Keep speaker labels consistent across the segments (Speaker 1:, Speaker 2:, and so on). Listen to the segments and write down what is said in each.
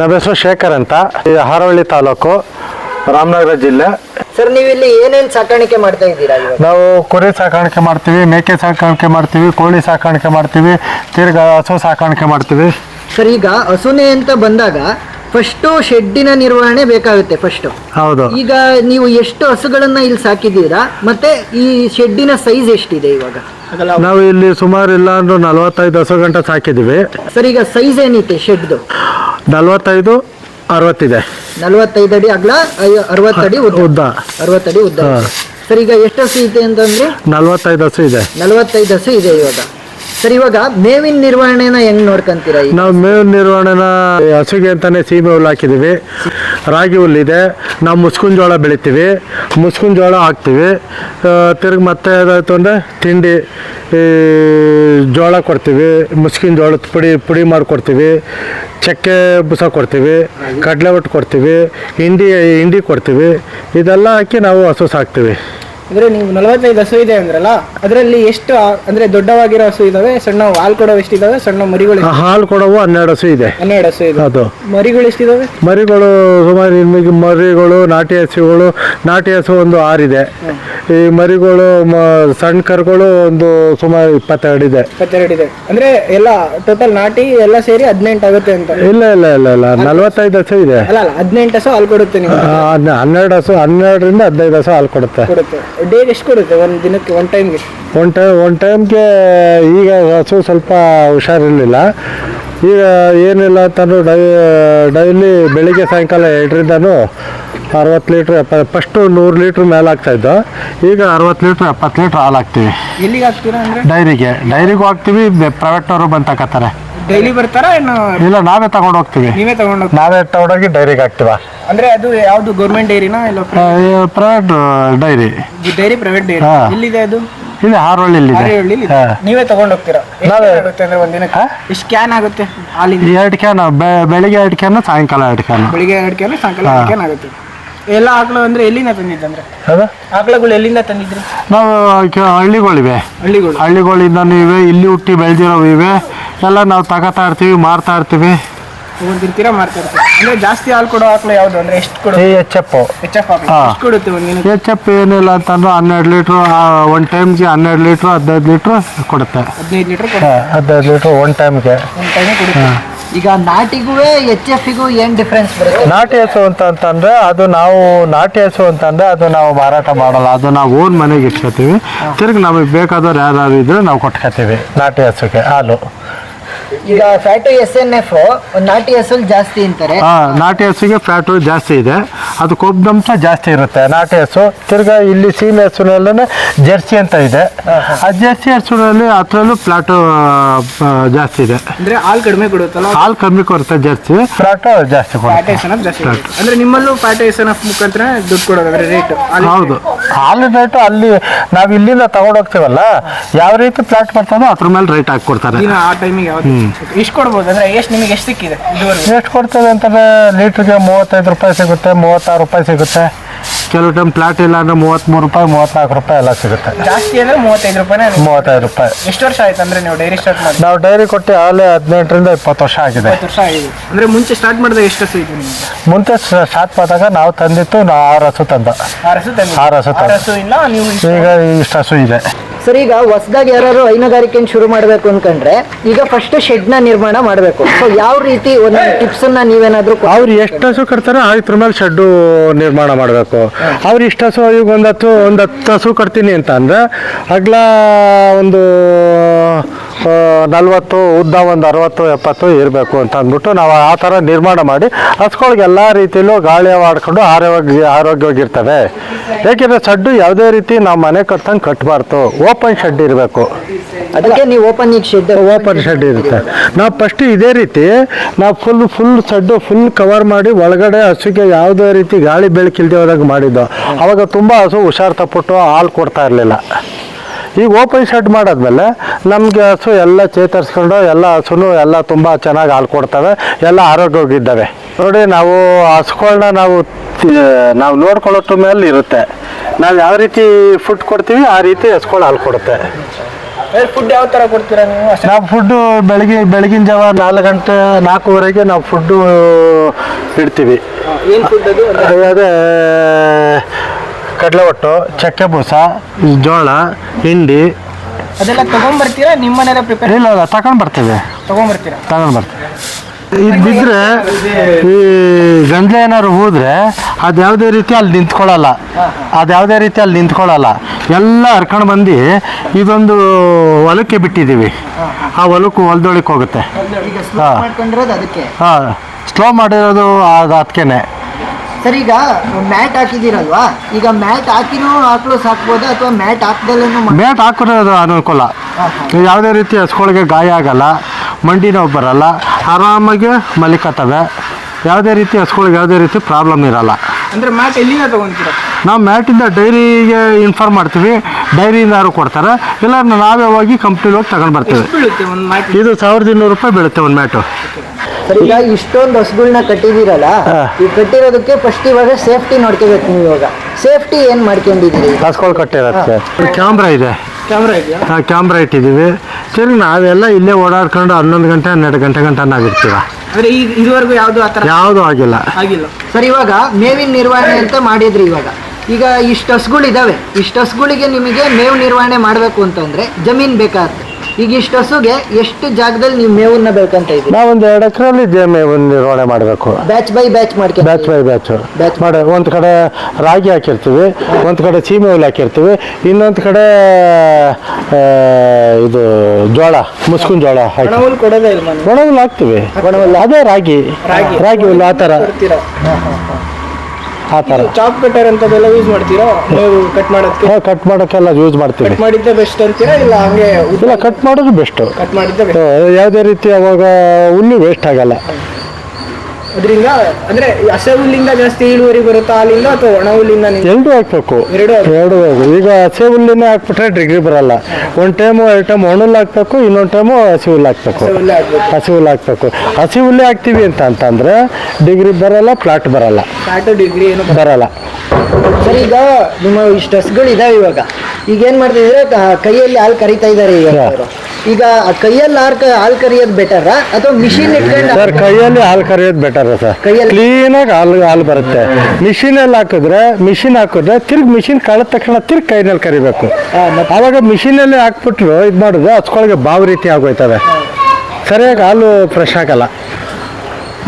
Speaker 1: ನಮ್ಮ ಹೆಸರು ಶೇಖರ್ ಅಂತ. ಈ ಹಾರೋಹಳ್ಳಿ ತಾಲೂಕು ರಾಮನಗರ ಜಿಲ್ಲೆ.
Speaker 2: ಸರ್ ನೀವು ಇಲ್ಲಿ ಏನೇನ್ ಸಾಕಾಣಿಕೆ ಮಾಡ್ತಾ ಇದ್ದೀರಾ ಇವಾಗ?
Speaker 1: ನಾವು ಕುರಿ ಸಾಕಾಣಿಕೆ ಮಾಡ್ತೀವಿ ಮೇಕೆ ಸಾಕಾಣಿಕೆ ಮಾಡ್ತೀವಿ ಕೋಳಿ ಸಾಕಾಣಿಕೆ ಮಾಡ್ತೀವಿ ತಿರ್ಗಾ ಹಸು ಸಾಕಾಣಿಕೆ ಮಾಡ್ತೀವಿ.
Speaker 2: ಸರ್ ಈಗ ಹಸುನೆ ಅಂತ ಬಂದಾಗ ಫಸ್ಟು ಶೆಡ್ಡಿನ ನಿರ್ವಹಣೆ ಬೇಕಾಗುತ್ತೆ ಫಸ್ಟ್
Speaker 1: ಹೌದು.
Speaker 2: ಈಗ ನೀವು ಎಷ್ಟು ಹಸುಗಳನ್ನ ಇಲ್ಲಿ ಸಾಕಿದ್ದೀರಾ? ಮತ್ತೆ ಈ ಶೆಡ್ಡಿನ ಸೈಜ್ ಎಷ್ಟಿದೆ ಇವಾಗ?
Speaker 1: ನಾವು ಇಲ್ಲಿ ಸುಮಾರು ಇಲ್ಲ ಅಂದ್ರೆ ನಲವತ್ತೈದು ಹಸು ಗಂಟೆ ಸಾಕಿದ್ದೀವಿ.
Speaker 2: ಸರ್ ಈಗ ಸೈಜ್ ಏನೈತೆ ಶೆಡ್ದು?
Speaker 1: ನಲವತ್ತೈದು ಅರವತ್ತಿದೆ.
Speaker 2: ನಲವತ್ತೈದು ಅಡಿ ಅಗಲ ಅರವತ್ತಡಿ ಅರವತ್ತು ಅಡಿ ಉದ್ದ.
Speaker 1: ಉದ್ದ.
Speaker 2: ಅರವತ್ತಡಿ ಉದ್ದ. ಸರ್ ಈಗ ಎಷ್ಟು ಹಸು ಇದೆ ಅಂತಂದ್ರೆ?
Speaker 1: ನಲವತ್ತೈದು ಹಸು ಇದೆ.
Speaker 2: ನಲವತ್ತೈದು ಹಸು ಇದೆ ಇವಾಗ. ಸರ್, ಇವಾಗ ಮೇವಿನ ನಿರ್ವಹಣೆನ ಹೆಂಗ್ ನೋಡ್ಕೊಂತೀರಾ
Speaker 1: ನಾವು ಮೇವಿನ ನಿರ್ವಹಣೆನ ಹಸುಗೆ ಅಂತಾನೆ ಸೀಮೆ ಹುಲ್ಲು ರಾಗಿ ಹುಲ್ಲಿದೆ. ನಾವು ಮುಸ್ಕಿನ ಜೋಳ ಬೆಳಿತೀವಿ. ಮುಸ್ಕಿನ ಜೋಳ ಹಾಕ್ತೀವಿ. ತಿರ್ಗಿ ಮತ್ತೆ ಏನಾಯ್ತು ಅಂದರೆ ತಿಂಡಿ, ಈ, ಜೋಳ ಕೊಡ್ತೀವಿ. ಮುಸ್ಕಿನ ಜೋಳದ ಪುಡಿ ಪುಡಿ ಮಾಡಿಕೊಡ್ತೀವಿ ಚಕ್ಕೆ ಬುಸ ಕೊಡ್ತೀವಿ. ಕಡಲೆ ಒಟ್ಟು ಕೊಡ್ತೀವಿ. ಹಿಂಡಿ ಹಿಂಡಿ ಕೊಡ್ತೀವಿ. ಇದೆಲ್ಲ ಹಾಕಿ ನಾವು ಹಸು ಸಾಕ್ತೀವಿ.
Speaker 3: ಅಂದ್ರೆ ನೀವು ನಲವತ್ತೈದು ಹಸು ಇದೆ ಅಂದ್ರಲ್ಲ ಅದರಲ್ಲಿ ಎಷ್ಟು ಆ- ಅಂದ್ರೆ ದೊಡ್ಡವಾಗಿರೋ ಹಸು ಇದಾವೆ ಸಣ್ಣ ಹಾಲು ಕೊಡೋ ಎಷ್ಟಿದಾವೆ ಸಣ್ಣ ಮರಿಗಳು
Speaker 1: ಹಾಲು ಕೊಡವು ಹನ್ನೆರಡು ಹಸು ಇದೆ.
Speaker 3: ಹನ್ನೆರಡು ಹಸು ಇದೆ.
Speaker 1: ಅದು.
Speaker 3: ಮರಿಗಳು ಎಷ್ಟಿದಾವೆ?
Speaker 1: ಮರಿಗಳು ಸುಮಾರು ನಿಮಗೆ ಮರಿಗಳು ನಾಟಿ ಹಸುಗಳು ನಾಟಿ ಹಸು ಒಂದು ಆರಿದೆ ಈ ಮರಿಗಳು ಮ ಸಣ್ಣ ಕರುಗಳು ಒಂದು ಸುಮಾರು ಇಪ್ಪತ್ತೆರಡು ಇದೆ.
Speaker 3: ಇಪ್ಪತ್ತೆರಡು ಇದೆ. ಅಂದ್ರೆ ಎಲ್ಲ ಟೋಟಲ್ ನಾಟಿ ಎಲ್ಲ ಸೇರಿ ಹದಿನೆಂಟು ಆಗುತ್ತೆ ಅಂತ.
Speaker 1: ಇಲ್ಲ ಇಲ್ಲ ಇಲ್ಲ ಇಲ್ಲ. ನಲವತ್ತೈದು ಹಸು ಇದೆ.
Speaker 3: ಅಲ್ಲ ಅಲ್ಲ ಹದಿನೆಂಟು ಹಸು ಹಾಲು ಕೊಡುತ್ತೆ ನಿಮ್ಗೆ.
Speaker 1: ಆ, ಹನ್ನೆ- ಹನ್ನೆರಡು ಹಸು ಹನ್ನೆರಡರಿಂದ ಹದಿನೈದು ಹಸು ಹಾಲು ಕೊಡುತ್ತೆ.
Speaker 3: ಕೊಡುತ್ತೆ. ಡೇಗೆ ಎಷ್ಟು ಕೊಡುತ್ತೆ? ಒಂದು ದಿನಕ್ಕೆ ಒನ್ ಟೈಮ್ಗೆ
Speaker 1: ಒನ್ ಟೈಮ್ ಒನ್ ಟೈಮ್ಗೆ ಈಗ ಹಸು ಸ್ವಲ್ಪ ಹುಷಾರಿರಲಿಲ್ಲ. ಈಗ ಏನಿಲ್ಲ ತಾನು ಡೈ ಡೈಲಿ ಬೆಳಿಗ್ಗೆ ಸಾಯಂಕಾಲ ಎರಡರಿಂದನೂ ಅರವತ್ತು ಲೀಟ್ರ್ ಎಪ್ಪ ಫಸ್ಟು ನೂರು ಲೀಟ್ರ್ ಮೇಲೆ ಆಗ್ತಾಯಿದ್ದು ಈಗ ಅರವತ್ತು ಲೀಟ್ರ್ ಎಪ್ಪತ್ತು ಲೀಟ್ರ್ ಹಾಲು ಹಾಕ್ತೀವಿ.
Speaker 3: ಎಲ್ಲಿಗೆ ಹಾಕ್ತೀರಾ ಅಂದ್ರೆ?
Speaker 1: ಡೈರಿಗೆ. ಡೈರಿಗೂ ಹಾಕ್ತೀವಿ ಪ್ರೈವೇಟ್ನವರು ಬಂದು ತಗೋತಾರೆ.
Speaker 3: ಡೈಲಿ ಬರ್ತಾರಾ ಏನು?
Speaker 1: ಇಲ್ಲ ನಾವೇ ತಗೊಂಡು ಹೋಗ್ತೀವಿ.
Speaker 3: ನೀವೇ ತಗೊಂಡು
Speaker 1: ನಾವೇ ತಗೊಂಡೋಗಿ ಡೈರಿಗೆ ಹಾಕ್ತೀವ.
Speaker 3: ಅಂದ್ರೆ ಅದು ಯಾವ್ದು ಗೌರ್ಮೆಂಟ್ ಡೈರಿನಾ ಇಲ್ಲ
Speaker 1: private dairy
Speaker 3: dairy private dairy
Speaker 1: ಹಾ.
Speaker 3: ಎಲ್ಲಿದೆ ಅದು?
Speaker 1: ಇಲ್ಲ ಹಾರೋಳ್ಳಿಲಿದೆ
Speaker 3: ಹಳ್ಳಿಲಿ
Speaker 1: ಹಾ.
Speaker 3: ನೀವೇ ತಗೊಂಡು ಹೋಗ್ತೀರಾ?
Speaker 1: ನಾವೇ-
Speaker 3: ಆಗುತ್ತೆ ಅಂದ್ರೆ ಒಂದ್ ದಿನಕ್ಕೆ ಎಷ್ಟು ಕ್ಯಾನ್ ಆಗುತ್ತೆ ಹಾಲಿಗೆ
Speaker 1: ಎರಡು ಕ್ಯಾನ್ ಬೆಳಿಗ್ಗೆ ಎರಡು ಕ್ಯಾನ್ ಸಾಯಂಕಾಲ ಎರಡು ಕ್ಯಾನ್
Speaker 3: ಬೆಳಿಗ್ಗೆ ಎರಡು ಕ್ಯಾನ್ ಸಾಯಂಕಾಲ. ಎರಡು ಕ್ಯಾನ್ ಆಗುತ್ತೆ. ಎಲ್ಲ ಆಕಳು ಅಂದ್ರೆ ಎಲ್ಲಿಂದ ತಂದಿದ್ದಂದ್ರೆ ಆಕಳುಗಳು ಎಲ್ಲಿಂದ ತಂದಿದ್ರು?
Speaker 1: ನಾವು ಕೆ- ಹಳ್ಳಿಗಳಿವೆ.
Speaker 3: ಹಳ್ಳಿಗಳು.
Speaker 1: ಹಳ್ಳಿಗಳಿಂದ ಇವೆ ಇಲ್ಲಿ ಹುಟ್ಟಿ ಬೆಳೆದಿರೋವು ಇವೆ. ಎಲ್ಲ ನಾವು ತಗೋತಾ ಇರ್ತೀವಿ ಮಾರ್ತಾ ಇರ್ತೀವಿ.
Speaker 3: ಮಾಡ್ತಾ ಅಂದ್ರೆ ಜಾಸ್ತಿ ಹಾಲು ಕೊಡೋ ಆಕಳು ಯಾವ್ದು ಅಂದ್ರೆ ಎಷ್ಟು ಕೊಡೋ
Speaker 1: ಈ ಎಚ್ ಎಫ್
Speaker 3: ಎಚ್ ಎಫ್
Speaker 1: ಹಾ.
Speaker 3: ಎಷ್ಟು ಕೊಡುತ್ತೆ ಒಂದ್ ದಿನಕ್ಕೆ?
Speaker 1: ಎಚ್ ಎಫ್ ಏನಿಲ್ಲ ಅಂತಂದ್ರೆ ಹನ್ನೆರಡು ಲೀಟ್ರು ಒನ್ ಟೈಮ್ಗೆ ಹನ್ನೆರಡು ಲೀಟ್ರು ಹದಿನೈದು ಲೀಟ್ರು ಕೊಡುತ್ತೆ.
Speaker 3: ಹದಿನೈದು ಲೀಟರ್
Speaker 1: ಹದಿನೈದು ಲೀಟ್ರು ಒನ್ ಟೈಮ್ಗೆ
Speaker 3: ಒಂದು ಟೈಮ್ ಕೊಡುತ್ತೆ.
Speaker 2: ಈಗ ನಾಟಿಗೂ ಎಚ್ ಎಫ್ಗೂ ಏನ್ ಡಿಫ್ರೆನ್ಸ್ ಬರುತ್ತೆ?
Speaker 1: ನಾಟಿ ಹಸು ಅಂತ ಅಂತಂದ್ರೆ ಅದು ನಾವು ನಾಟಿ ಹಸು ಅಂತಂದ್ರೆ ಅದು ನಾವು ಮಾರಾಟ ಮಾಡಲ್ಲ. ಅದು ನಾವು ಓನ್ ಮನೆಗೆ ಇಟ್ಕೋತೀವಿ. ತಿರ್ಗಿ ನಮಗೆ ಬೇಕಾದವ್ರು ಯಾರು ಇದ್ರೆ ನಾವು ಕೊಟ್ಕೋತೀವಿ ನಾಟಿ ಹಸುಗೆ ಹಾಲು. Okay.
Speaker 2: ಈಗ ಫ್ಯಾಟು ಎಸ್ ಎನ್ ಎಫ್ ನಾಟಿ ಹಸುಲ್ ಜಾಸ್ತಿ ಅಂತಾರೆ.
Speaker 1: ಹಾ ನಾಟಿ ಹಸುಗೆ ಫ್ಯಾಟು ಜಾಸ್ತಿ ಇದೆ. ಅದು ಕೊಬ್ಬಂಶ ಜಾಸ್ತಿ ಇರುತ್ತೆ. ನಾಟಿ ಹಸು ತಿರ್ಗಾ ಇಲ್ಲಿ ಸೀಮೆ ಹಸುನಲ್ಲೇ ಜರ್ಸಿ ಅಂತ ಇದೆ. ಆ ಜರ್ಸಿ ಹಸುನಲ್ಲಿ ಅದರಲ್ಲೂ ಫ್ಲಾಟು ಜಾಸ್ತಿ ಇದೆ.
Speaker 3: ಅಂದ್ರೆ ಹಾಲು ಕಡಿಮೆ ಕೊಡುತ್ತಲ್ಲ?
Speaker 1: ಹಾಲು ಕಮ್ಮಿ ಕೊಡುತ್ತೆ ಜರ್ಸಿ. ಫ್ಲಾಟು ಜಾಸ್ತಿ
Speaker 3: ಫ್ಯಾಟ್
Speaker 1: ಕೊಡುತ್ತೆ
Speaker 3: ಎಸ್ ಎನ್ ಜಾಸ್ತಿ ಕೊಡುತ್ತೆ. ಅಂದ್ರೆ ನಿಮ್ಮಲ್ಲೂ ಫ್ಯಾಟ್ ಎಸ್ ಎನ್ ಎಫ್ ಮುಖಾಂತರ ದುಡ್ಡು ಕೊಡೋದಾದ್ರೆ ರೇಟ್
Speaker 1: ಹೌದು. ಹಾಲು ರೇಟು ಅಲ್ಲಿ ನಾವು ಇಲ್ಲಿಂದ ತಗೊಂಡೋಗ್ತೇವಲ್ಲ ಯಾವ ರೀತಿ ಫ್ಲಾಟ್ ಬರ್ತದೋ ಅದ್ರ ಮೇಲೆ ರೇಟ್ ಹಾಕಿ ಕೊಡ್ತಾರೆ
Speaker 3: ದಿನ ಆ ಟೈಮಿಗೆ ಯಾವ್ದು? ಎಷ್ಟು ಕೊಡ್ಬೋದು ಅಂದ್ರೆ ಎಷ್ಟು ನಿಮಗೆ ಎಷ್ಟು ಸಿಕ್ಕಿದೆ ಇದುವರೆಗೂ?
Speaker 1: ಎಷ್ಟು ಕೊಡ್ತದೆ ಅಂತಂದ್ರೆ ಲೀಟ್ರಿಗೆ ಮೂವತ್ತೈದು ರೂಪಾಯಿ ಸಿಗುತ್ತೆ ಮೂವತ್ತಾರು ರೂಪಾಯಿ ಸಿಗುತ್ತೆ. ಕೆಲವು ಟೈಮ್ ಪ್ಲಾಟ್ ಇಲ್ಲ ಅಂದ್ರೆ ಮೂವತ್ತ್ಮೂರು ರೂಪಾಯಿ ಮೂವತ್ತ್ನಾಲ್ಕು ರೂಪಾಯಿ ಎಲ್ಲ ಸಿಗುತ್ತೆ.
Speaker 3: ಜಾಸ್ತಿ ಅಂದ್ರೆ ಮೂವತ್ತೈದು ರೂಪಾಯಿ
Speaker 1: ಮೂವತ್ತೈದು ರೂಪಾಯಿ.
Speaker 3: ಎಷ್ಟು ವರ್ಷ ಆಯ್ತು ಅಂದ್ರೆ ನೀವು ಡೈರಿ ಸ್ಟಾರ್ಟ್ ಮಾಡಿ
Speaker 1: ನಾವು ಡೈರಿ ಕೊಟ್ಟು ಆಗಲೇ ಹದಿನೆಂಟರಿಂದ ಇಪ್ಪತ್ತು ವರ್ಷ ಆಗಿದೆ.
Speaker 3: ಇಪ್ಪತ್ತು ವರ್ಷ ಆಗಿದೆ. ಅಂದ್ರೆ ಮುಂಚೆ ಸ್ಟಾರ್ಟ್ ಮಾಡಿದಾಗ ಎಷ್ಟು ಹಸು ಇತ್ತು ನಿಮಗೆ?
Speaker 1: ಮುಂಚೆ ಸ್ಟಾರ್ಟ್ ಮಾಡಿದಾಗ ನಾವು ತಂದಿತ್ತು ನಾವು ಆರು ಹಸು ತಂದ.
Speaker 3: ಆರು ಹಸು ತಂದಿದ್ದು.
Speaker 1: ಆರು ಹಸು
Speaker 3: ಆರು ಹಸು ಇಲ್ಲ ನೀವು
Speaker 1: ಈಗ ಇಷ್ಟು ಹಸು ಇದೆ.
Speaker 2: ಸರ್ ಈಗ ಹೊಸದಾಗಿ ಯಾರು ಹೈನುಗಾರಿಕೆನ ಶುರು ಮಾಡಬೇಕು ಅನ್ಕೊಂಡ್ರೆ ಈಗ ಫಸ್ಟ್ ಶೆಡ್ನ ನಿರ್ಮಾಣ ಮಾಡಬೇಕು. ಸೊ ಯಾವ ರೀತಿ ಒಂದು ಟಿಪ್ಸ್ ಅನ್ನ ನೀವೇನಾದ್ರೂ
Speaker 1: ಅವ್ರು ಎಷ್ಟು ಹಸು ಕಟ್ತಾರೋ ಇದ್ರ ಮೇಲೆ ಶೆಡ್ಡು ನಿರ್ಮಾಣ ಮಾಡಬೇಕು. ಅವ್ರು ಇಷ್ಟು ಹಸು ಈಗ ಒಂದು ಹತ್ತು ಒಂದು ಹತ್ತು ಹಸು ಕಟ್ತೀನಿ ಅಂತ ಅಂದರೆ ಅಗ್ಲ ಒಂದು ನಲ್ವತ್ತು ಉದ್ದ ಒಂದು ಅರವತ್ತು ಎಪ್ಪತ್ತು ಇರಬೇಕು ಅಂತ ಅಂದ್ಬಿಟ್ಟು ನಾವು ಆ ಥರ ನಿರ್ಮಾಣ ಮಾಡಿ ಹಸ್ಕೊಳಗೆ ಎಲ್ಲ ರೀತಿಯಲ್ಲೂ ಗಾಳಿ ಆಡ್ಕೊಂಡು ಆರೋಗ್ಯ ಆರೋಗ್ಯವಾಗಿರ್ತವೆ. ಏಕೆಂದರೆ ಶೆಡ್ಡು ಯಾವುದೇ ರೀತಿ ನಾವು ಮನೆ ಕಟ್ಟಂಗೆ ಕಟ್ಟಬಾರ್ದು ಓಪನ್ ಶೆಡ್ ಇರಬೇಕು.
Speaker 2: ಅದಕ್ಕೆ ನೀವು ಓಪನ್ ಶೆಡ್
Speaker 1: ಓಪನ್ ಶೆಡ್ ಇರುತ್ತೆ. ನಾವು ಫಸ್ಟ್ ಇದೇ ರೀತಿ ನಾವು ಫುಲ್ ಫುಲ್ ಸಡ್ಡು ಫುಲ್ ಕವರ್ ಮಾಡಿ ಒಳಗಡೆ ಹಸುಗೆ ಯಾವುದೇ ರೀತಿ ಗಾಳಿ ಬೆಳಕಿಲ್ದೆ ಹೋದಾಗ ಮಾಡಿದ್ದು. ಅವಾಗ ತುಂಬ ಹಸು ಹುಷಾರು ತಪ್ಪಿಟ್ಟು ಹಾಲು ಕೊಡ್ತಾ ಇರಲಿಲ್ಲ. ಈಗ ಓಪನ್ ಶೆಡ್ ಮಾಡಾದ್ಮೇಲೆ ನಮಗೆ ಹಸು ಎಲ್ಲ ಚೇತರಿಸ್ಕೊಂಡು ಎಲ್ಲ ಹಸುನು ಎಲ್ಲ ತುಂಬ ಚೆನ್ನಾಗಿ ಹಾಲು ಕೊಡ್ತವೆ ಎಲ್ಲ ಆರೋಗ್ಯವಾಗಿದ್ದಾವೆ. ನೋಡಿ ನಾವು ಹಸುಗಳನ್ನ ನಾವು ನಾವು ನೋಡ್ಕೊಳ್ಳೋದ್ರ ಮೇಲೆ ಇರುತ್ತೆ. ನಾವು ಯಾವ ರೀತಿ ಫುಡ್ ಕೊಡ್ತೀವಿ ಆ ರೀತಿ ಹಸುಗಳು ಹಾಲು ಕೊಡುತ್ತೆ.
Speaker 3: ಫುಡ್ ಯಾವ ತರ ಕೊಡ್ತೀರಾ ನೀವು?
Speaker 1: ನಾವು ಫುಡ್ಡು ಬೆಳಗ್ಗೆ ಬೆಳಗಿನ ಜಾವ ನಾಲ್ಕು ಗಂಟೆ ನಾಲ್ಕೂವರೆಗೆ ನಾವು ಫುಡ್ಡು ಇಡ್ತೀವಿ.
Speaker 3: ಏನು ಫುಡ್ ಅದು? ಅಂದ್ರೆ
Speaker 1: ಅದೇ ಕಡಲೆ ಒಟ್ಟು ಚಕ್ಕೆ ಬೂಸ ಜೋಳ ಹಿಂಡಿ.
Speaker 3: ಅದೆಲ್ಲ ತಗೊಂಡ್ಬರ್ತೀರಾ ನಿಮ್ಮ ಮನೆಯಲ್ಲ ಪ್ರಿಪೇರ್
Speaker 1: ಇಲ್ಲ ಇಲ್ಲ ತಗೊಂಡು ಬರ್ತೇವೆ
Speaker 3: ತಗೊಂಡ್ಬರ್ತೀರಾ
Speaker 1: ತಗೊಂಡು ಬರ್ತೇವೆ ಇದು ಬಿದ್ದರೆ ಈ ಗಂಜಲ ಏನಾದ್ರು ಹೋದ್ರೆ ಅದು ಯಾವುದೇ ರೀತಿ ಅಲ್ಲಿ ನಿಂತ್ಕೊಳ್ಳಲ್ಲ. ಅದು ಯಾವುದೇ ರೀತಿ ಅಲ್ಲಿ ನಿಂತ್ಕೊಳ್ಳಲ್ಲ. ಎಲ್ಲ ಹರ್ಕೊಂಡು ಬಂದು ಇದೊಂದು ಹೊಲಕ್ಕೆ ಬಿಟ್ಟಿದ್ದೀವಿ. ಆ ಹೊಲಕ್ಕೂ ಹೊಲದೊಳಕ್ಕೆ ಹೋಗುತ್ತೆ. ಹಾ.
Speaker 2: ಮಾಡ್ಕೊಂಡಿರೋದು ಅದಕ್ಕೆ?
Speaker 1: ಹಾಂ ಸ್ಲೋ ಮಾಡಿರೋದು ಅದು ಅದಕ್ಕೇನೆ
Speaker 2: ಸರ್ ಈಗ ಮ್ಯಾಟ್ ಹಾಕಿದಿರಲ್ವಾ ಈಗ ಮ್ಯಾಟ್ ಹಾಕಿನೂ ಆಕಳು ಸಾಕ್ಬೋದಾ ಅಥವಾ ಮ್ಯಾಟ್ ಹಾಕ್ದಲ್ಲೇನು
Speaker 1: ಹಾಕಿದ್ರೆ ಅದು ಅನುಕೂಲ. ಯಾವುದೇ ರೀತಿ ಹಸ್ಗಳಿಗೆ ಗಾಯ ಆಗಲ್ಲ ಮಂಡಿ ನೋವು ಬರಲ್ಲ ಆರಾಮಾಗಿ ಮಲಿಕತ್ತವೆ. ಯಾವುದೇ ರೀತಿ ಹಸ್ಗಳಿಗೆ ಯಾವುದೇ ರೀತಿ ಪ್ರಾಬ್ಲಮ್ ಇರಲ್ಲ.
Speaker 3: ಅಂದ್ರೆ ಮ್ಯಾಟ್ ಎಲ್ಲಿಂದ ತಗೊಂತೀರ?
Speaker 1: ನಾವು ಮ್ಯಾಟಿಂದ ಡೈರಿಗೆ ಇನ್ಫಾರ್ಮ್ ಮಾಡ್ತೀವಿ ಡೈರಿಯಿಂದಾರು ಕೊಡ್ತಾರೆ ಇಲ್ಲ ನಾವೇ ಹೋಗಿ ಕಂಪ್ನಿಲಿ ಹೋಗಿ ತಗೊಂಡು ಬರ್ತೀವಿ.
Speaker 3: ಎಷ್ಟು ಬೀಳುತ್ತೆ ಒಂದು ಮ್ಯಾಟ್?
Speaker 1: ಇದು ಸಾವಿರದ ಇನ್ನೂರು ರೂಪಾಯಿ ಬೀಳುತ್ತೆ ಒಂದು ಮ್ಯಾಟು.
Speaker 2: ಈಗ ಇಷ್ಟೊಂದು ಹಸುಗಳನ್ನ ಕಟ್ಟಿದಿರಲ್ಲ ಈ ಕಟ್ಟಿರೋದಕ್ಕೆ ಫಸ್ಟ್ ಇವಾಗ ಸೇಫ್ಟಿ ನೋಡ್ಕೋಬೇಕು ನೀವು ಇವಾಗ. ಸೇಫ್ಟಿ ಏನ್ ಮಾಡ್ಕೊಂಡಿದ್ದೀರಿ
Speaker 1: ಹಸ್ಗಳು ಕಟ್ಟಿರುತ್ತೆ ಕ್ಯಾಮ್ರಾ ಇದೆ
Speaker 3: ಕ್ಯಾಮ್ರಾ ಇದೆಯಾ?
Speaker 1: ಕ್ಯಾಮ್ರಾ ಇಟ್ಟಿದ್ದೀವಿ. ಸರಿ ನಾವೆಲ್ಲ ಇಲ್ಲೇ ಓಡಾಡ್ಕೊಂಡು ಹನ್ನೊಂದು ಗಂಟೆ ಹನ್ನೆರಡು ಗಂಟೆ ಗಂಟೆ ಆಗಿರ್ತೀವ
Speaker 3: ಅಂದ್ರೆ ಈಗ ಇದುವರೆಗೂ ಯಾವ್ದು ಥರ
Speaker 1: ಯಾವುದೂ ಆಗಿಲ್ಲ.
Speaker 3: ಆಗಿಲ್ಲ.
Speaker 2: ಸರ್ ಇವಾಗ ಮೇವಿನ ನಿರ್ವಹಣೆ ಅಂತ ಮಾಡಿದ್ರಿ ಇವಾಗ. ಈಗ ಇಷ್ಟು ಹಸುಗಳು ಇದಾವೆ ಇಷ್ಟು ಹಸುಗಳಿಗೆ ನಿಮಗೆ ಮೇವು ನಿರ್ವಹಣೆ ಮಾಡಬೇಕು ಅಂತಂದ್ರೆ ಜಮೀನ್ ಬೇಕಾಗುತ್ತೆ. ಈಗ ಇಷ್ಟು ಹಸುಗೆ ಎಷ್ಟು ಜಾಗದಲ್ಲಿ ನೀವು ಮೇವನ್ನ ಬೇಕಂತ ನಾವು
Speaker 1: ನಾವೊಂದು ಎರಡು ಎಕರೆಯಲ್ಲಿ ಮೇವು ಒಂದು ನಿರ್ವಹಣೆ ಮಾಡಬೇಕು.
Speaker 2: ಬ್ಯಾಚ್ ಬೈ ಬ್ಯಾಚ್ ಮಾಡ್ಕೊಂಡು
Speaker 1: ಬ್ಯಾಚ್ ಬೈ ಬ್ಯಾಚು.
Speaker 2: ಬ್ಯಾಚ್
Speaker 1: ಮಾಡಿ ಒಂದು ಕಡೆ ರಾಗಿ ಹಾಕಿರ್ತೀವಿ ಒಂದು ಕಡೆ ಸೀಮೆ ಹುಲ್ಲು ಹಾಕಿರ್ತೀವಿ ಇನ್ನೊಂದು ಕಡೆ ಆ, ಇದು ಜೋಳ ಮುಸ್ಕಿನ ಜೋಳ ಹಾಕಿ
Speaker 3: ಹಣ ಹುಲ್ ಕೊಡೋದೇ ಇಲ್ಲ ಮನೆ.
Speaker 1: ಒಣ ಹುಲ್ಲು ಹಾಕ್ತೀವಿ. ಅದೇ ರಾಗಿ.
Speaker 3: ರಾಗಿ.
Speaker 1: ರಾಗಿ ಹುಲ್ಲು ಆ ಥರ.
Speaker 3: ಕೊಡ್ತೀರಾ?
Speaker 1: ಆ ಥರ
Speaker 3: ಚಾಪ್ ಕಟರ್ ಅಂತದೆಲ್ಲ ಯೂಸ್ ಮಾಡ್ತೀರಾ? ನೀವು ಕಟ್ ಮಾಡೋದಕ್ಕೆ
Speaker 1: ಕಟ್ ಮಾಡೋಕ್ಕೆಲ್ಲ ಯೂಸ್ ಮಾಡ್ತೀವಿ.
Speaker 3: ಕಟ್ ಮಾಡಿದ್ದೆ ಬೆಸ್ಟ್ ಅಂತೀರಾ? ಇಲ್ಲ ಹಂಗೆ
Speaker 1: ಇಲ್ಲ ಕಟ್ ಮಾಡೋದು ಬೆಸ್ಟು
Speaker 3: ಕಟ್ ಮಾಡಿದ್ದೆ
Speaker 1: ಯಾವುದೇ ರೀತಿ ಅವಾಗ ಹುಲ್ಲು ವೇಸ್ಟ್ ಆಗಲ್ಲ.
Speaker 3: ಅದರಿಂದ ಅಂದ್ರೆ ಹಸೆ ಹುಲ್ಲಿಂದ ಜಾಸ್ತಿ ಇಳುವರಿ ಬರುತ್ತಾ ಅಲ್ಲಿಂದ ಅಥವಾ ಒಣ ಹುಲ್ಲಿಂದ ನೀವು
Speaker 1: ಎರಡೂ ಹಾಕ್ಬೇಕು
Speaker 3: ಎರಡು ಹಾಕ್ಬೇಕು.
Speaker 1: ಎರಡು ಹಾಕ್ಬೇಕು. ಈಗ ಹಸೆ ಹುಲ್ಲಿನೇ ಹಾಕ್ಬಿಟ್ರೆ ಡಿಗ್ರಿ ಬರಲ್ಲ. ಒಂದು ಟೈಮು ಎರಡು ಟೈಮ್ ಒಣಹುಲ್ಲು ಹಾಕ್ಬೇಕು ಇನ್ನೊಂದು ಟೈಮು ಹಸಿ ಹುಲ್ಲು ಹಾಕ್ಬೇಕು.
Speaker 3: ಹಸೆ ಹುಲ್ಲು ಹಾಕ್ಬೇಕು.
Speaker 1: ಹಸಿ ಹುಲ್ಲು ಹಾಕ್ಬೇಕು. ಹಸಿ ಹುಲ್ಲು ಹಾಕ್ತೀವಿ ಅಂತ ಅಂತಂದ್ರೆ ಡಿಗ್ರಿ ಬರಲ್ಲ ಪ್ಲಾಟ್ ಬರಲ್ಲ.
Speaker 3: ಫ್ಯಾಟು ಡಿಗ್ರಿ ಏನು ಬರಲ್ಲ.
Speaker 1: ಬರಲ್ಲ.
Speaker 2: ಸರ್ ಈಗ ನಿಮ್ಮ ಇಷ್ಟು ಹಸುಗಳು ಇದಾವೆ ಇವಾಗ. ಈಗ ಏನ್ ಮಾಡ್ತಿದ್ರೆ ಕೈಯಲ್ಲಿ ಹಾಲು ಕರಿತಾ ಇದಾರೆ ಈಗ
Speaker 1: ಹಾ.
Speaker 2: ಈಗ ಆ ಕೈಯಲ್ಲಿ ಹಾಲು ಕ- ಹಾಲು ಕರಿಯೋದು ಬೆಟರ ಅಥವಾ ಮಿಷಿನ್ ಇಟ್ಕೊಂಡು
Speaker 1: ಸರ್ ಕೈಯಲ್ಲಿ ಹಾಲು ಕರಿಯೋದು ಬೆಟರ್ ಸರ್
Speaker 2: ಕೈಯಲ್ಲಿ-
Speaker 1: ಕ್ಲೀನಾಗಿ ಹಾಲು ಹಾಲು ಬರುತ್ತೆ. ಮಿಷಿನಲ್ಲಿ ಹಾಕಿದ್ರೆ ಮಿಷಿನ್ ಹಾಕಿದ್ರೆ ತಿರ್ಗಿ ಮಿಷಿನ್ ಕಳೆದ ತಕ್ಷಣ ತಿರ್ಗಿ ಕೈನಲ್ಲಿ ಕರಿಬೇಕು? ಆವಾಗ ಮಿಷಿನಲ್ಲಿ ಹಾಕ್ಬಿಟ್ರು ಇದು ಮಾಡಿದ್ರೆ ಹಚ್ಕೊಳಗೆ ಬಾವು ರೀತಿ ಆಗೋಯ್ತವೆ. ಸರಿಯಾಗಿ ಹಾಲು ಫ್ರೆಶ್ ಆಗಲ್ಲ.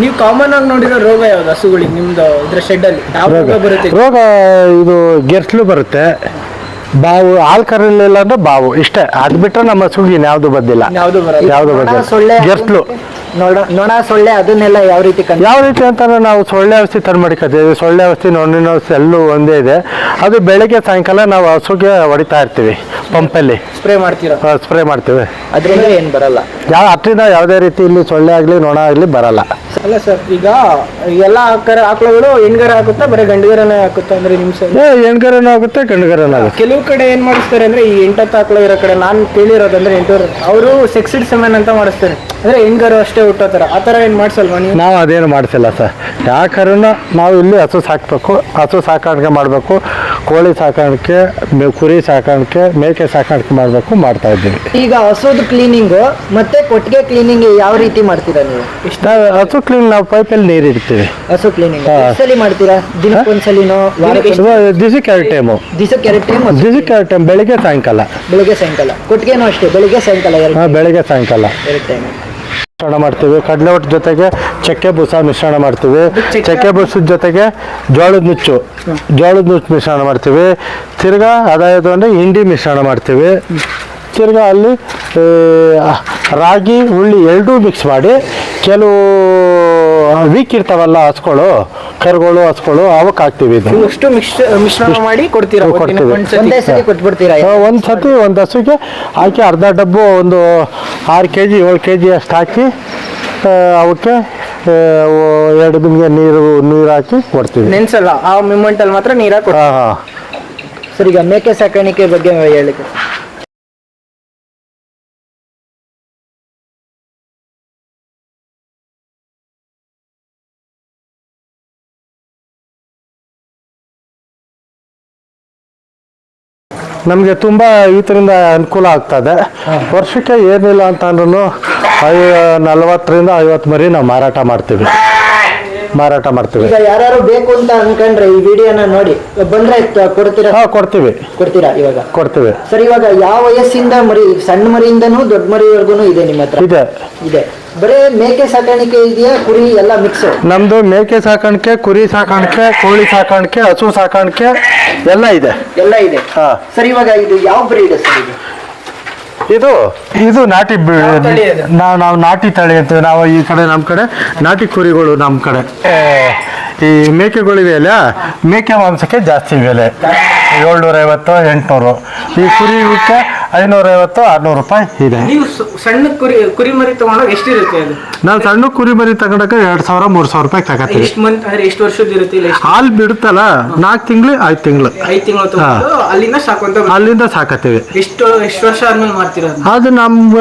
Speaker 3: ನೀವು ಕಾಮನ್ ಆಗಿ ನೋಡಿರೋ ರೋಗ ಯಾವ್ದು ಹಸುಗಳಿಗೆ ನಿಮ್ದು ಇದ್ರ ಶೆಡ್ ಅಲ್ಲಿ? ರೋಗ
Speaker 1: ರೋಗ
Speaker 3: ಬರುತ್ತೆ.
Speaker 1: ರೋಗ ಇದು ಗೆರ್ಸ್ಲು ಬರುತ್ತೆ. ಬಾವು ಹಾಲು ಕರಲಿಲ್ಲ ಅಂದ್ರೆ ಬಾವು ಇಷ್ಟೇ. ಅದ್ ಬಿಟ್ರೆ ನಮ್ಮ ಸುಗಿ ಯಾವ್ದು ಬಂದಿಲ್ಲ
Speaker 3: ಯಾವ್ದು ಬರಲ್ಲ.
Speaker 1: ಯಾವುದು
Speaker 2: ನೊಣ,
Speaker 1: ಬಂದಿಲ್ಲ
Speaker 2: ಸೊಳ್ಳೆ
Speaker 1: ಗೆರ್ಸ್ಲು.
Speaker 2: ನೊಣ ನೊಣ ಸೊಳ್ಳೆ ಅದನ್ನೆಲ್ಲ ಯಾವ ರೀತಿ ಕಂಡು
Speaker 1: ಯಾವ ರೀತಿ ಅಂತಂದ್ರೆ ನಾವು ಸೊಳ್ಳೆ ಔಷಧಿ ತಂದು ಮಾಡಿಕೊತೀವಿ ಸೊಳ್ಳೆ ಔಷಧಿ ನೊಣ್ಣಿನ ಔಷಧಿ ಎಲ್ಲೂ ಒಂದೇ ಇದೆ. ಅದು ಬೆಳಗ್ಗೆ ಸಾಯಂಕಾಲ ನಾವು ಹಸುಗೆ ಹೊಡಿತಾ ಇರ್ತೀವಿ ಪಂಪಲ್ಲಿ.
Speaker 3: ಸ್ಪ್ರೇ ಮಾಡ್ತೀರಾ?
Speaker 1: ಸ್ಪ್ರೇ ಮಾಡ್ತೀವಿ.
Speaker 2: ಅದರಿಂದ ಏನ್ ಬರಲ್ಲ?
Speaker 1: ಯಾವ ಹತ್ತಿರ ಯಾವುದೇ ರೀತಿ ಇಲ್ಲಿ ಸೊಳ್ಳೆ ಆಗಲಿ ನೊಣ ಆಗಲಿ ಬರಲ್ಲ.
Speaker 3: ಅಲ್ಲ ಸರ್ ಈಗ ಎಲ್ಲ ಆಕರ ಆಕಳುಗಳು ಹೆಣ್ಗರ ಹಾಕುತ್ತಾ ಬರೀ ಗಂಡಗರನೇ ಹಾಕುತ್ತಾ ಅಂದ್ರೆ ನಿಮ್ ಸೈಡ್
Speaker 1: ಏ ಹೆಣ್ಗರನೂ ಆಗುತ್ತೆ ಗಂಡಗರ ಆಗುತ್ತೆ.
Speaker 3: ಕೆಲವು ಕಡೆ ಏನ್ ಮಾಡಿಸ್ತಾರೆ ಅಂದ್ರೆ ಈ ಎಂಟತ್ತು ಆಕಳು ಇರೋ ಕಡೆ ನಾನು ಕೇಳಿರೋದಂದ್ರೆ ಎಂಟೂರು ಅವರು ಸೆಕ್ಸಿಡ್ ಸೆಮೆನ್ ಅಂತ ಮಾಡಿಸ್ತಾರೆ. ಅಂದ್ರೆ ಹೆಣ್ಗರು ಅಷ್ಟೇ ಹುಟ್ಟೋತಾರ ಆ ಥರ ಏನ್ ಮಾಡ್ಸಲ್ವಾ ನೀವು?
Speaker 1: ನಾವು ಅದೇನು ಮಾಡ್ತಿಲ್ಲ ಸರ್. ಯಾಕರನ್ನ ನಾವು ಇಲ್ಲಿ ಹಸು ಸಾಕ್ಬೇಕು ಹಸು ಸಾಕಾಣಿಕೆ ಮಾಡಬೇಕು. ಕೋಳಿ ಸಾಕಾಣಿಕೆ ಮೆ- ಕುರಿ ಸಾಕಾಣಿಕೆ ಮೇಕೆ ಸಾಕಾಣಿಕೆ ಮಾಡಬೇಕು ಮಾಡ್ತಾ ಇದ್ದೀವಿ.
Speaker 2: ಈಗ ಹಸುದು ಕ್ಲೀನಿಂಗು ಮತ್ತೆ ಕೊಟ್ಟಿಗೆ ಕ್ಲೀನಿಂಗ್ ಯಾವ ರೀತಿ ಮಾಡ್ತೀರಾ ನೀವು?
Speaker 1: ನಾವು ಹಸು ಕ್ಲೀನ್ ನಾವು ಪೈಪಲ್ಲಿ ನೀರು ಇಡ್ತೀವಿ.
Speaker 2: ಹಸು ಕ್ಲೀನಿಂಗ್
Speaker 1: ಹಾ.
Speaker 2: ಸಲಿ ಮಾಡ್ತೀರಾ? ದಿನಕ್ಕೊಂದ್ಸಲಿನೋ ವಾರಕ್ಕೆ
Speaker 1: ದಿಸಕ್ಕೆ ಎರಡು ಟೈಮು
Speaker 2: ದಿವಸಕ್ಕೆ ಎರಡು ಟೈಮ್
Speaker 1: ದಿಸಕ್ಕೆ ಎರಡು ಟೈಮ್ ಬೆಳಿಗ್ಗೆ ಸಾಯಂಕಾಲ.
Speaker 2: ಬೆಳಿಗ್ಗೆ ಸಾಯಂಕಾಲ. ಕೊಟ್ಟಿಗೆನೂ ಅಷ್ಟೇ ಬೆಳಿಗ್ಗೆ ಸಾಯಂಕಾಲ ಎರಡು
Speaker 1: ಹಾಂ ಬೆಳಿಗ್ಗೆ ಸಾಯಂಕಾಲ.
Speaker 2: ಎರಡು ಟೈಮ್
Speaker 1: ಮಿಶ್ರಣ ಮಾಡ್ತೀವಿ. ಕಡಲೆ ಒಟ್ಟು ಜೊತೆಗೆ ಚಕ್ಕೆ ಬೂಸ ಮಿಶ್ರಣ ಮಾಡ್ತೀವಿ.
Speaker 3: ಚಕ್ಕೆ-
Speaker 1: ಬುಸದ ಜೊತೆಗೆ ಜೋಳದ ನುಚ್ಚು. ಜೋಳದ ನುಚ್ಚು ಮಿಶ್ರಣ ಮಾಡ್ತೀವಿ. ತಿರ್ಗಾ ಅದಾയത് ಅಂದರೆ ಹಿಂಡಿ ಮಿಶ್ರಣ ಮಾಡ್ತೀವಿ. ತಿರ್ಗಾ ಅಲ್ಲಿ ರಾಗಿ ಹುಳ್ಳಿ ಎರಡೂ ಮಿಕ್ಸ್ ಮಾಡಿ ಕೆಲವು ವೀಕ್ ಇರ್ತಾವಲ್ಲ ಹಸ್ಕೊಳು ಕರುಗಳು ಹಸ್ಕೊಳು ಅವಕ್ಕೆ ಹಾಕ್ತೀವಿ ಇದು
Speaker 3: ಮಿಶ್ರಣ ಮಾಡಿ ಕೊಡ್ತೀರಾ
Speaker 1: ಕೊಡ್ತೀವಿ.
Speaker 3: ಒಂದ್ಸತಿ?
Speaker 2: ಒಂದು
Speaker 1: ಹಸುಗೆ ಹಾಕಿ ಅರ್ಧ ಡಬ್ಬು ಒಂದು ಆರು ಕೆ ಜಿ ಏಳು ಕೆ ಜಿ ಅಷ್ಟು ಹಾಕಿ ಅವಕ್ಕೆ ಎರಡು ಬಿಂದಿಗೆ ನೀರು ನೀರು ಹಾಕಿ ಕೊಡ್ತೀವಿ.
Speaker 3: ನೆನ್ಸಲ್ಲ ಆ ಮೂಮೆಂಟಲ್ಲಿ ಮಾತ್ರ ನೀರು ಹಾಕಿ
Speaker 1: ಹಾಂ ಹಾಂ.
Speaker 2: ಸರ್ ಈಗ ಮೇಕೆ ಸಾಕಾಣಿಕೆ ಬಗ್ಗೆ ಹೇಳಿಕೆ
Speaker 1: ನಮಗೆ ತುಂಬ ಇದರಿಂದ ಅನುಕೂಲ ಆಗ್ತದೆ. ವರ್ಷಕ್ಕೆ ಏನಿಲ್ಲ ಅಂತ ಅಂದ್ರೂ ಐ ನಲ್ವತ್ತರಿಂದ ಐವತ್ತು ಮರಿ ನಾವು ಮಾರಾಟ ಮಾಡ್ತೀವಿ. ಮಾರಾಟ ಮಾಡ್ತೀವಿ.
Speaker 2: ಈಗ ಯಾರು ಬೇಕು ಅಂತ ಅನ್ಕೊಂಡ್ರೆ ಈ ವಿಡಿಯೋನ ನೋಡಿ. ಬಂದ್ರೆ ತ- ಕೊಡ್ತೀರಾ?
Speaker 1: ಹಾಂ ಕೊಡ್ತೀವಿ.
Speaker 2: ಕೊಡ್ತೀರಾ ಇವಾಗ?
Speaker 1: ಕೊಡ್ತೀವಿ.
Speaker 2: ಸರ್ ಇವಾಗ ಯಾವ ವಯಸ್ಸಿಂದ ಮರಿ ಸಣ್ಣ ಮರಿಯಿಂದನೂ ದೊಡ್ಡ ಮರಿವರೆಗೂ ಇದೆ ನಿಮ್ಮ ಹತ್ರ?
Speaker 1: ಇದೆ.
Speaker 2: ಇದೆ. ಬರೇ ಮೇಕೆ ಸಾಕಾಣಿಕೆ ಇದೆಯಾ ಕುರಿ ಎಲ್ಲ ಮಿಕ್ಸ್
Speaker 1: ನಮ್ಮದು ಮೇಕೆ ಸಾಕಾಣಿಕೆ ಕುರಿ ಸಾಕಾಣಿಕೆ ಕೋಳಿ ಸಾಕಾಣಿಕೆ ಹಸು ಸಾಕಾಣಿಕೆ ಎಲ್ಲ ಇದೆ.
Speaker 2: ಎಲ್ಲ ಇದೆ.
Speaker 1: ಹಾ.
Speaker 2: ಸರ್ ಇವಾಗ ಇದು ಯಾವ ಬ್ರೀಡ್ ಸರ್ ಇದು?
Speaker 1: ಇದು ಇದು ನಾಟಿ ಬಿ-
Speaker 3: ಯಾವ ತಳಿ ಇದು?
Speaker 1: ನಾವು ನಾವು ನಾಟಿ ತಳಿ ಅಂತ ನಾವು ಈ ಕಡೆ ನಮ್ಮ ಕಡೆ ನಾಟಿ ಕುರಿಗಳು ನಮ್ಮ ಕಡೆ. ಏ, ಈ ಮೇಕೆಗಳಿವೆಯಲ್ಲ ಮೇಕೆ ಮಾಂಸಕ್ಕೆ ಜಾಸ್ತಿ ಬೆಲೆ. ಏಳ್ನೂರ ಐವತ್ತು ಎಂಟುನೂರು. ಈ ಕುರಿಗೆ ಐನೂರೈವತ್ತು ಆರ್ನೂರು ರೂಪಾಯಿ ಇದೆ.
Speaker 3: ನೀವು ಸ- ಸಣ್ಣ ಕುರಿ ಕುರಿಮರಿ ತಗೊಂಡಾಗ ಎಷ್ಟಿರುತ್ತೆ ಅದು?
Speaker 1: ನಾನು ಸಣ್ಣ ಕುರಿ ಮರಿ ತಗೊಂಡಾಗ ಎರಡು ಸಾವಿರ ಮೂರು ಸಾವಿರ ರೂಪಾಯಿ ತಗೋತೀವಿ
Speaker 3: ಎಷ್ಟು ಮಂತ್ ಅಂದ್ರೆ ಎಷ್ಟು ವರ್ಷದ ಇರುತ್ತೆ ಇಲ್ಲ ಎಷ್ಟು?
Speaker 1: ಹಾಲು ಬಿಡುತ್ತಲ್ಲ ನಾಲ್ಕು ತಿಂಗಳು ಐದು ತಿಂಗಳು.
Speaker 3: ಐದು ತಿಂಗಳು ತಗೊಂಡು ಅಲ್ಲಿಂದ ಸಾಕಂತ ಬರುತ್ತೆ.
Speaker 1: ಅಲ್ಲಿಂದ ಸಾಕತ್ತೀವಿ.
Speaker 3: ಎಷ್ಟು ಎಷ್ಟು ವರ್ಷ ಆದ್ಮೇಲೆ ಮಾಡ್ತೀರಾ ಅದನ್ನ?
Speaker 1: ಅದು ನಮ್ಮ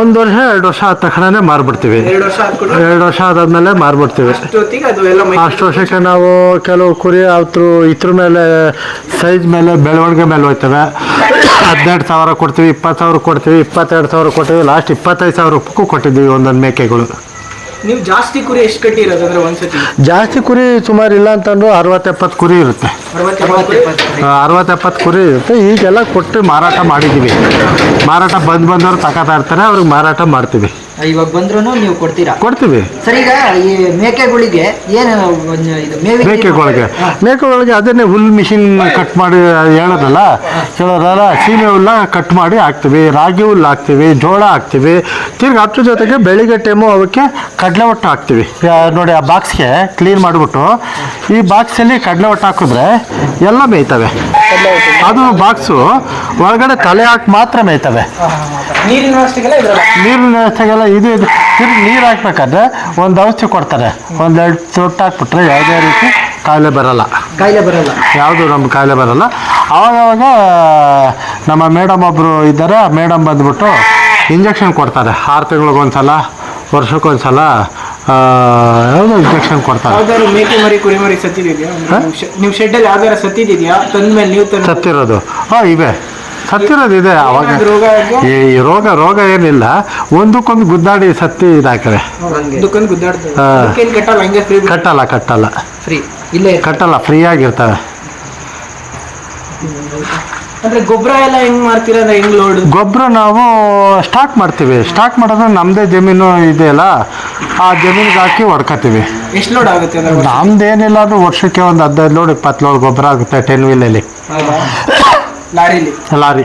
Speaker 1: ಒಂದು ವರ್ಷ ಎರಡು ವರ್ಷ ಆದ ತಕ್ಷಣನೇ ಮಾರ್ಬಿಡ್ತೀವಿ.
Speaker 3: ಎರಡು ವರ್ಷ
Speaker 1: ಎರಡು ವರ್ಷ ಆದಾದ್ಮೇಲೆ ಮಾರ್ಬಿಡ್ತೀವಿ.
Speaker 3: ಅಷ್ಟೊತ್ತಿಗೆ ಅದು ಎಲ್ಲ ಮೈ
Speaker 1: ಅಷ್ಟು ವರ್ಷಕ್ಕೆ ನಾವು ಕೆಲವು ಕುರಿ ಅವ್ರ ಇದ್ರ ಮೇಲೆ ಸೈಜ್ ಮೇಲೆ ಬೆಳವಣಿಗೆ ಮೇಲೆ ಹೋಯ್ತವೆ ಹದಿನೆಂಟು ಸಾವಿರ ಕೊಡ್ತೀವಿ ಇಪ್ಪತ್ತು ಸಾವಿರ ಕೊಡ್ತೀವಿ ಇಪ್ಪತ್ತೆರಡು ಸಾವಿರ ಕೊಡ್ತೀವಿ ಲಾಸ್ಟ್ ಇಪ್ಪತ್ತೈದು ಸಾವಿರ ರೂಪಾಯಿಗೂ ಕೊಟ್ಟಿದ್ದೀವಿ ಒಂದೊಂದು ಮೇಕೆಗಳು.
Speaker 3: ನೀವು ಜಾಸ್ತಿ ಕುರಿ ಎಷ್ಟು ಕಟ್ಟಿರೋದು ಅಂದ್ರೆ ಒಂದ್ಸತಿ?
Speaker 1: ಜಾಸ್ತಿ ಕುರಿ ಸುಮಾರು ಇಲ್ಲ ಅಂತಂದ್ರು ಅರವತ್ತೆಪ್ಪತ್ತು ಕುರಿ ಇರುತ್ತೆ.
Speaker 3: ಅರವತ್ತೆಪ್ಪತ್ತು
Speaker 1: ಅರವತ್ತೆಪ್ಪತ್ತು ಕುರಿ ಇರುತ್ತೆ. ಈಗೆಲ್ಲ ಕೊಟ್ಟು ಮಾರಾಟ ಮಾಡಿದ್ದೀವಿ. ಮಾರಾಟ ಬಂದು ಬಂದವರು ತಗೋತಾ ಇರ್ತಾರೆ ಅವ್ರಿಗೆ ಮಾರಾಟ ಮಾಡ್ತೀವಿ.
Speaker 2: ಇವಾಗ ಬಂದ್ರು ನೀವು ಕೊಡ್ತೀರಾ?
Speaker 1: ಕೊಡ್ತೀವಿ.
Speaker 2: ಸರ್ ಈಗ ಈ ಮೇಕೆಗಳಿಗೆ ಏನು ಒಂದು ಇದು
Speaker 1: ಮೇಕೆಗಳಿಗೆ. ಮೇಕೆಗಳಿಗೆ ಅದನ್ನೇ ಹುಲ್ ಮಿಷಿನ್ ಕಟ್ ಮಾಡಿ ಹೇಳೋದಲ್ಲ? ಕೆಲವರೆಲ್ಲ ಸೀಮೆ ಹುಲ್ಲ ಕಟ್ ಮಾಡಿ ಹಾಕ್ತೀವಿ. ರಾಗಿ ಹುಲ್ಲು ಹಾಕ್ತೀವಿ ಜೋಳ ಹಾಕ್ತೀವಿ. ತಿರ್ಗಿ ಅದ್ರ ಜೊತೆಗೆ ಬೆಳಿಗ್ಗೆ ಟೈಮು ಅವಕ್ಕೆ ಕಡಲೆ ಒಟ್ಟು ಹಾಕ್ತೀವಿ. ನೋಡಿ ಆ ಬಾಕ್ಸ್ಗೆ ಕ್ಲೀನ್ ಮಾಡಿಬಿಟ್ಟು ಈ ಬಾಕ್ಸಲ್ಲಿ ಕಡಲೆ ಒಟ್ಟು ಹಾಕಿದ್ರೆ ಎಲ್ಲ ಮೇಯ್ತವೆ. ಅದು ಬಾಕ್ಸು ಒಳಗಡೆ ತಲೆ ಹಾಕಿ ಮಾತ್ರ ಮೇಯ್ತವೆ.
Speaker 3: ನೀರಿನ ವ್ಯವಸ್ಥೆಗೆಲ್ಲ ಇದ್ರಲ್ಲ?
Speaker 1: ನೀರಿನ ವ್ಯವಸ್ಥೆಗೆಲ್ಲ ಇದು ಇದು ತಿರ್ಗಿ ನೀರು ಹಾಕ್ಬೇಕಾದ್ರೆ ಒಂದು ಔಷಧಿ ಕೊಡ್ತಾರೆ. ಒಂದೆರಡು ತೊಟ್ಟು ಹಾಕ್ಬಿಟ್ರೆ ಯಾವುದೇ ರೀತಿ ಕಾಯಿಲೆ ಬರಲ್ಲ.
Speaker 2: ಕಾಯಿಲೆ ಬರಲ್ಲ.
Speaker 1: ಯಾವುದು ನಮ್ಮ ಕಾಯಿಲೆ ಬರಲ್ಲ. ಆವಾಗವಾಗ ನಮ್ಮ ಮೇಡಮ್ ಒಬ್ಬರು ಇದ್ದಾರೆ. ಮೇಡಮ್ ಬಂದ್ಬಿಟ್ಟು ಇಂಜೆಕ್ಷನ್ ಕೊಡ್ತಾರೆ. ಆರು ತಿಂಗಳಿಗೊಂದ್ಸಲ ವರ್ಷಕ್ಕೊಂದ್ಸಲ ಯಾವುದೋ ಇಂಜೆಕ್ಷನ್ ಕೊಡ್ತಾರೆ.
Speaker 3: ಯಾವ್ದಾದ್ರು ಮೇಕೆ ಮರಿ ಕುರಿಮರಿ ಸತ್ತಿದೆಯಾ? ನೀವು ಶೆಡ್ ಯಾವ್ದಾರು ಯಾವ್ದಾರ ಸತ್ತಿದೆಯಾ? ತಂದ್ಮೇಲೆ ನೀವು ತಂದು
Speaker 1: ಸತ್ತಿರೋದು. ಹಾಂ ಇವೆ. ಸತ್ತಿರೋದು ಇದೆ ಅವಾಗ? ಈ ರೋಗ ರೋಗ ಏನಿಲ್ಲ. ಒಂದಕ್ಕೊಂದು ಗುದ್ದಾಡಿ ಸತ್ತಿ
Speaker 3: ಇದಾಕ್ರೆ. ಕಟ್ಟಲ್ಲ ಹಂಗೆ ಫ್ರೀ
Speaker 1: ಕಟ್ಟಲ್ಲ ಕಟ್ಟಲ್ಲ.
Speaker 2: ಫ್ರೀ ಇಲ್ಲೇ
Speaker 1: ಕಟ್ಟಲ್ಲ ಫ್ರೀ ಆಗಿರ್ತವೆ.
Speaker 3: ಅಂದ್ರೆ ಗೊಬ್ಬರ ಎಲ್ಲ ಹೆಂಗ್ ಮಾಡ್ತೀರಾ? ಹೆಂಗ್ ಲೋಡ್
Speaker 1: ಗೊಬ್ಬರ ನಾವು ಸ್ಟಾಕ್ ಮಾಡ್ತೀವಿ. ಸ್ಟಾಕ್ ಮಾಡಿದ್ರೆ ನಮ್ದೇ ಜಮೀನು ಇದೆಯಲ್ಲ ಆ ಜಮೀನಿಗೆ ಹಾಕಿ ಹೊಡ್ಕೋತೀವಿ
Speaker 3: ಎಷ್ಟು ಲೋಡ್ ಆಗುತ್ತೆ
Speaker 1: ಅದು ವರ್ಷಕ್ಕೆ ಒಂದು ಹದಿನೈದು ಲೋಡ್ ಇಪ್ಪತ್ತು ಲೋಡ್ ಗೊಬ್ಬರ ಆಗುತ್ತೆ ಟೆನ್ ವೀಲಲ್ಲಿ?
Speaker 3: ಲಾರಿಲಿ?
Speaker 1: ಲಾರಿ.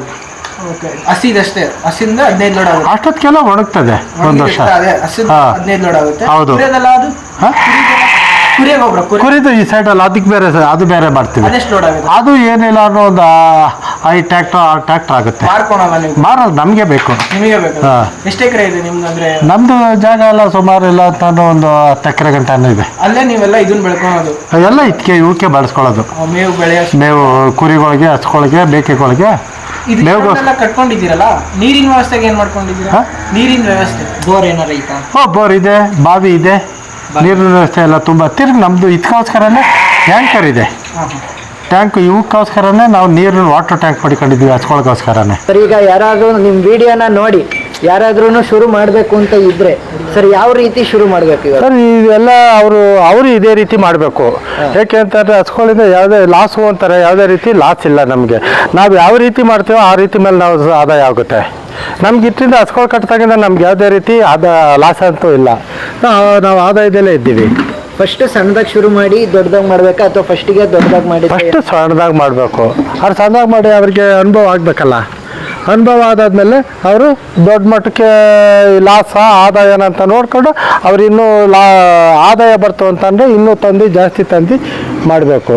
Speaker 3: ಓಕೆ. ಹಸಿದಷ್ಟೇ ಹಸಿಂದ ಹದಿನೈದು ಲೋಡ್ ಆಗುತ್ತೆ.
Speaker 1: ಅಷ್ಟೊತ್ತಿಗೆಲ್ಲ ಒಣಗ್ತದೆ ಒಂದು ವರ್ಷ.
Speaker 3: ಅದೇ ಹಸಿದ
Speaker 1: ಹಾ.
Speaker 3: ಹದಿನೈದು ಲೋಡ್ ಆಗುತ್ತೆ.
Speaker 1: ಹೌದು.
Speaker 3: ಅದು
Speaker 1: ಹಾ?
Speaker 3: ಗೊಬ್ಬರ ಕುರಿ.
Speaker 1: ಕುರಿದು ಈ ಸೈಡಲ್ಲಿ ಅದಕ್ಕೆ ಬೇರೆ ಅದು ಬೇರೆ ಮಾಡ್ತೀವಿ.
Speaker 3: ಅದೆಷ್ಟು ಲೋಡ್ ಆಗುತ್ತೆ
Speaker 1: ಅದು ಏನಿಲ್ಲ ಅನ್ನೋ ಒಂದು ಐ ಟ್ಯಾಕ್ಟ್ರ್ ಆರು ಟ್ಯಾಕ್ಟ್ರ್ ಆಗುತ್ತೆ.
Speaker 3: ಮಾರ್ಕೊಳಲ್ಲ ನೀವು?
Speaker 1: ಮಾರೋದು ನಮಗೆ ಬೇಕು.
Speaker 3: ನಿಮಗೆ ಬೇಕು?
Speaker 1: ಹಾ.
Speaker 3: ಎಷ್ಟು ಎಕರೆ ಇದೆ ನಿಮ್ದು ಅಂದ್ರೆ?
Speaker 1: ಜಾಗ ಎಲ್ಲ ಸುಮಾರು ಇಲ್ಲ ಅಂತಂದ್ರೆ ಒಂದು ಹತ್ತು ಎಕರೆ ಗಂಟೆ ಇದೆ.
Speaker 3: ಅಲ್ಲೇ ನೀವೆಲ್ಲ ಇದನ್ನ ಬೆಳ್ಕೊಳೋದು?
Speaker 1: ಎಲ್ಲ ಇದಕ್ಕೆ ಇವಕ್ಕೆ ಬಳಸ್ಕೊಳ್ಳೋದು.
Speaker 3: ಆ ಮೇವು ಬೆಳೆಯೋ
Speaker 1: ಮೇವು ಕುರಿಗಳಿಗೆ ಹಸುಗಳಿಗೆ ಮೇಕೆಗಳಿಗೆ
Speaker 3: ಇದು
Speaker 1: ಮೇವು
Speaker 3: ಇಷ್ಟೊಂದೆಲ್ಲ ಕಟ್ಕೊಂಡಿದ್ದೀರಲ್ಲ? ನೀರಿನ ವ್ಯವಸ್ಥೆಗೆ ಏನ್ ಮಾಡ್ಕೊಂಡಿದ್ದೀರಾ?
Speaker 1: ಹಾ?
Speaker 3: ನೀರಿನ ವ್ಯವಸ್ಥೆ.
Speaker 2: ಬೋರ್ ಏನಾರ ಐತಾ?
Speaker 1: ಓ ಬೋರ್ ಇದೆ ಬಾವಿ ಇದೆ. ನೀರಿನ ವ್ಯವಸ್ಥೆ ಎಲ್ಲ ತುಂಬ. ತಿರ್ಗಿ ನಮ್ಮದು ಇದಕ್ಕೋಸ್ಕರನೇ ಟ್ಯಾಂಕರ್ ಇದೆ. ಟ್ಯಾಂಕ್ ಇವಕ್ಕೋಸ್ಕರನೇ ನಾವು ನೀರಿನ ವಾಟರ್ ಟ್ಯಾಂಕ್ ಪಡ್ಕೊಂಡಿದ್ವಿ ಹಚ್ಕೊಳಕ್ಕೋಸ್ಕರನೇ
Speaker 2: ಸರ್ ಈಗ ಯಾರಾದರೂ ನಿಮ್ಮ ವಿಡಿಯೋನ ನೋಡಿ ಯಾರಾದ್ರೂ ಶುರು ಮಾಡಬೇಕು ಅಂತ ಇದ್ರೆ ಸರ್ ಯಾವ ರೀತಿ ಶುರು ಮಾಡಬೇಕು
Speaker 1: ಸರ್ ಇದೆಲ್ಲ ಅವರು ಅವರು ಇದೇ ರೀತಿ ಮಾಡಬೇಕು. ಯಾಕೆ ಅಂತಂದರೆ ಹಚ್ಕೊಳ್ಳಿಂದ ಯಾವುದೇ ಲಾಸು ಅಂತಾರೆ ಯಾವುದೇ ರೀತಿ ಲಾಸ್ ಇಲ್ಲ ನಮಗೆ. ನಾವು ಯಾವ ರೀತಿ ಮಾಡ್ತೀವೋ ಆ ರೀತಿ ಮೇಲೆ ನಾವು ಆದಾಯ ಆಗುತ್ತೆ. ನಮ್ಗೆ ಇಟ್ಟಿಂದ ಹಸ್ಕೊಳ್ ಕಟ್ಟಿದಾಗಿಂದ ನಮ್ಗೆ ಯಾವುದೇ ರೀತಿ ಆದ ಲಾಸ್ ಅಂತೂ ಇಲ್ಲ. ನಾವು ನಾವು ಆದಾಯದಲ್ಲೇ ಇದ್ದೀವಿ.
Speaker 2: ಫಸ್ಟ್ ಸಣ್ಣದಾಗಿ ಶುರು ಮಾಡಿ ದೊಡ್ಡದಾಗಿ ಮಾಡ್ಬೇಕಾ? ಅಥವಾ ಫಸ್ಟಿಗೆ ದೊಡ್ಡದಾಗಿ ಮಾಡಿ
Speaker 1: ಫಸ್ಟ್ ಸಣ್ಣದಾಗಿ ಮಾಡಬೇಕು. ಅವ್ರು ಸಣ್ಣದಾಗಿ ಮಾಡಿ ಅವ್ರಿಗೆ ಅನುಭವ ಆಗಬೇಕಲ್ಲ. ಅನುಭವ ಆದಾದ್ಮೇಲೆ ಅವರು ದೊಡ್ಡ ಮಟ್ಟಕ್ಕೆ ಲಾಸ ಆದಾಯನ ಅಂತ ನೋಡಿಕೊಂಡು ಅವ್ರು ಇನ್ನೂ ಲಾ ಆದಾಯ ಬರ್ತು ಅಂತಂದರೆ ಇನ್ನೂ ತಂದು ಜಾಸ್ತಿ ತಂದು ಮಾಡಬೇಕು.